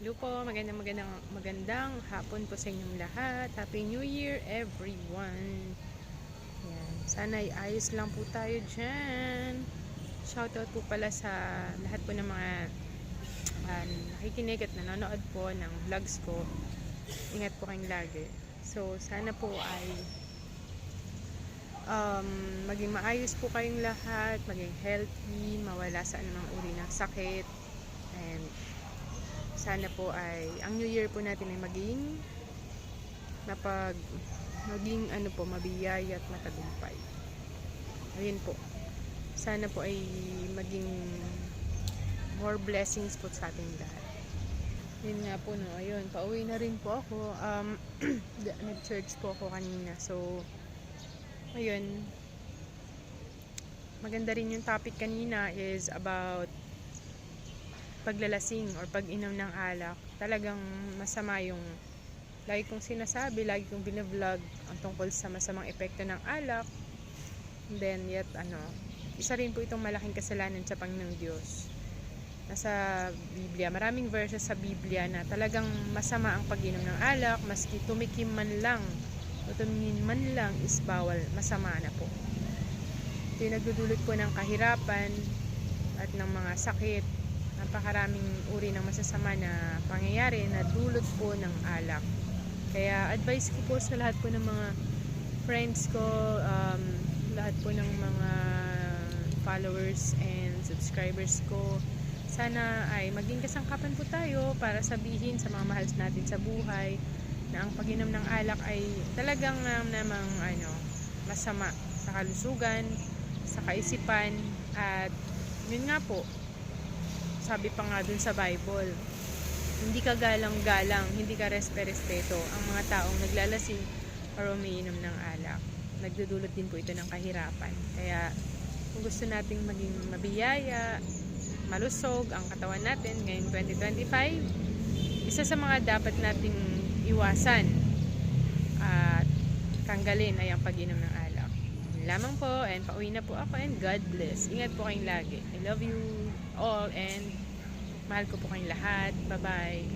Hello po, magandang magandang magandang hapon po sa inyong lahat. Happy New Year everyone. Yan. Sana ay ayos lang po tayo dyan. Shoutout po pala sa lahat po ng mga uh, nakikinig at nanonood po ng vlogs ko. Ingat po kayong lagi. So, sana po ay um, maging maayos po kayong lahat, maging healthy, mawala sa anumang uri ng sakit, and sana po ay ang New Year po natin ay maging napag maging ano po mabiyaya at matagumpay. Ayun po. Sana po ay maging more blessings po sa ating lahat. Yun nga po no, ayun, pauwi na rin po ako. Um, nag-church po ako kanina. So, ayun, maganda rin yung topic kanina is about paglalasing or pag-inom ng alak. Talagang masama yung lagi kong sinasabi, lagi kong binavlog ang tungkol sa masamang epekto ng alak. And then yet ano, isa rin po itong malaking kasalanan sa Panginoong Diyos. Nasa Biblia, maraming verses sa Biblia na talagang masama ang pag-inom ng alak, maski tumikim man lang o tumingin man lang is bawal, masama na po. Ito yung nagdudulot po ng kahirapan at ng mga sakit napakaraming uri ng masasama na pangyayari na dulot po ng alak. Kaya advice ko po sa lahat po ng mga friends ko, um, lahat po ng mga followers and subscribers ko, sana ay maging kasangkapan po tayo para sabihin sa mga mahal natin sa buhay na ang pag-inom ng alak ay talagang um, namang ano, masama sa kalusugan, sa kaisipan, at yun nga po, sabi pa nga dun sa Bible, hindi ka galang-galang, hindi ka respe-respeto ang mga taong naglalasing or umiinom ng alak. Nagdudulot din po ito ng kahirapan. Kaya kung gusto nating maging mabiyaya, malusog ang katawan natin ngayong 2025, isa sa mga dapat nating iwasan at tanggalin ay ang pag-inom ng alak. Lamang po and pauwi na po ako and God bless. Ingat po kayong lagi. I love you all and mahal ko po kayong lahat. Bye-bye.